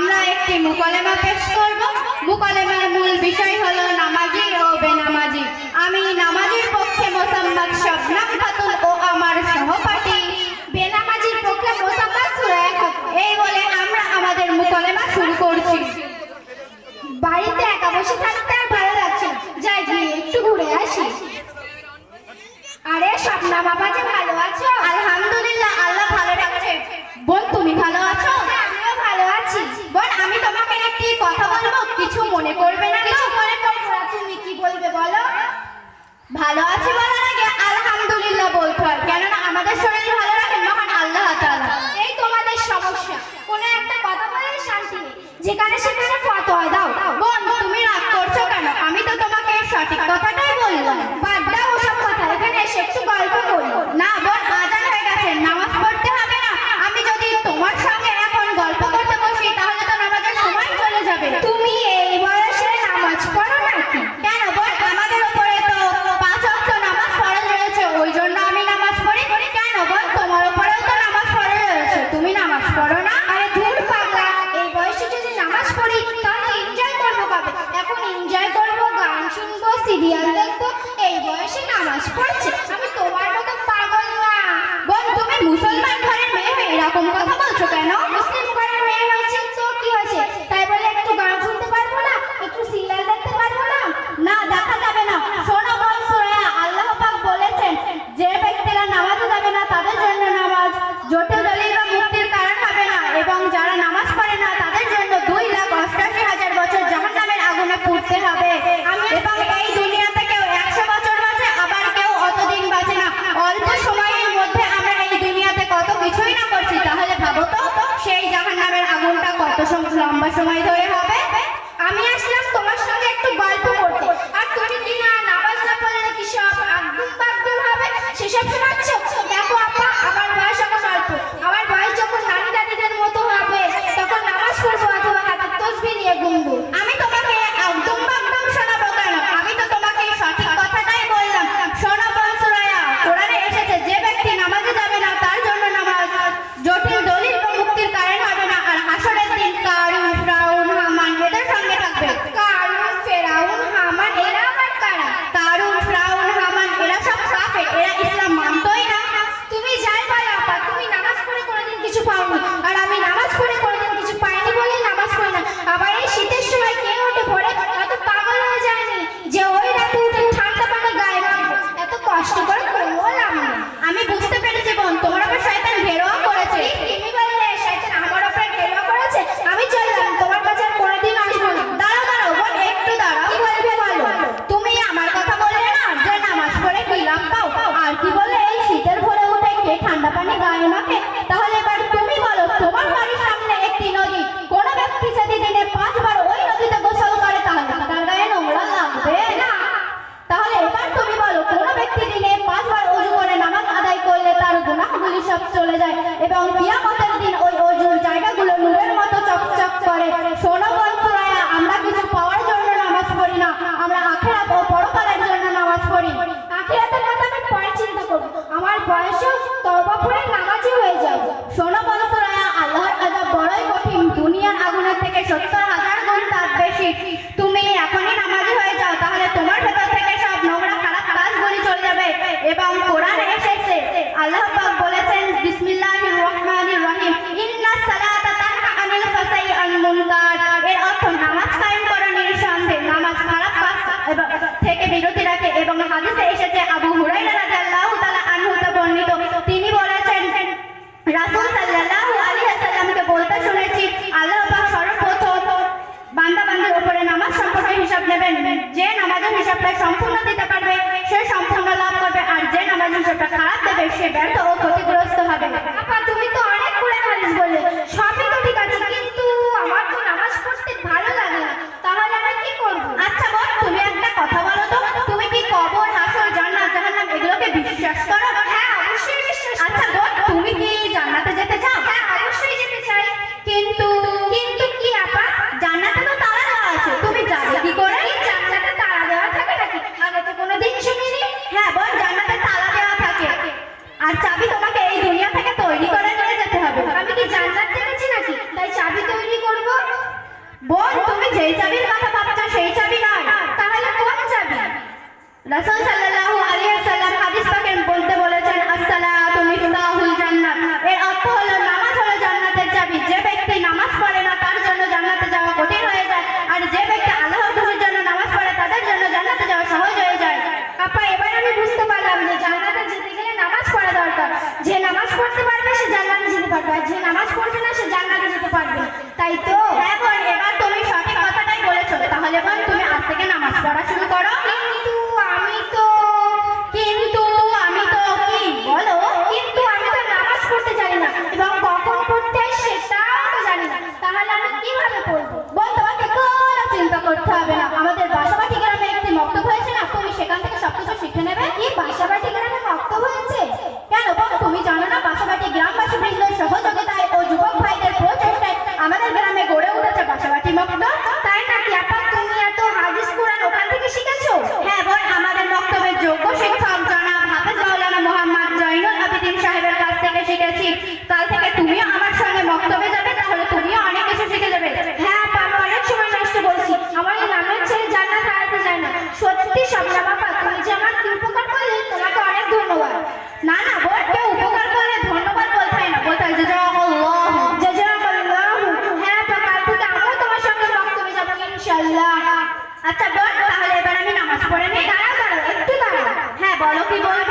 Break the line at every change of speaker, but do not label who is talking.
আমরা একটি মুকলেমা পেশ করব। মুকলেমার মূল বিষয় হলো নামাজি ও বেনামাজি। আমি নামাজির পক্ষে মোসাম্মদ শবনাম খাতুন ও আমার সহপাঠী। বেনামাজির পক্ষে মোসাম্মদ সুরায় এই বলে আমরা আমাদের মুকলেমা শুরু করছি।
A nossa ကိုမကထမချွတ်တယ်နော် বাবা
নামাজ
পড়ে কিছু আর আমি নামাজ পড়ে
vai, eu não tenho. রাসূল সাল্লাল্লাহু আলাইহি ওয়াসাল্লামকে বলতে শুনেছি, আল্লাহ পাক সর্বপ্রথম বান্দা বান্দার নামাজ সম্পর্কে হিসাব নেবেন। যে নামাজের হিসাবটা সম্পূর্ণ দিতে পারবে, সে সম্পূর্ণ লাভ করবে, আর যে নামাজের হিসাবটা খারাপ দেবে, সে ব্যর্থ ও ক্ষতিগ্রস্ত হবে।
নামাজ
যে নামাজ পড়ে না, তার জন্য জান্নাতে যাওয়া কঠিন হয়ে যায়। আর যে ব্যক্তি আল্লাহর খুশির জন্য নামাজ পড়ে, তাদের জন্য জান্নাতে যাওয়া সহজ হয়ে যায়।
আপা, এবার আমি বুঝতে পারলাম যে জান্নাতে গেলে নামাজ পড়া দরকার। যে নামাজ পড়তে পারবে, সে জান্নাতে যেতে পারবে। যে নামাজ পড়বে না, সে জান্নাতে
কাল থেকে তুমিও আমার সঙ্গে বক্তব্যে যাবে, তাহলে তুমিও অনেক কিছু শিখে যাবে।
হ্যাঁ আমি অনেক সময় নষ্ট করছি। আমার এই নামের ছেলে জান্নাত হারাতে যায় না। সত্যি সবলা বাবা, তুমি যে আমার কি উপকার করলে, তোমাকে অনেক ধন্যবাদ।
না না বোন কেউ উপকার করলে ধন্যবাদ বলতে হয় না। বলতে হয় যে
হ্যাঁ ইনশাআল্লাহ।
আচ্ছা বোন তাহলে এবার আমি নামাজ পড়ে নিই।
দাঁড়াও দাঁড়াও, একটু দাঁড়াও।
হ্যাঁ বলো কি বলবে?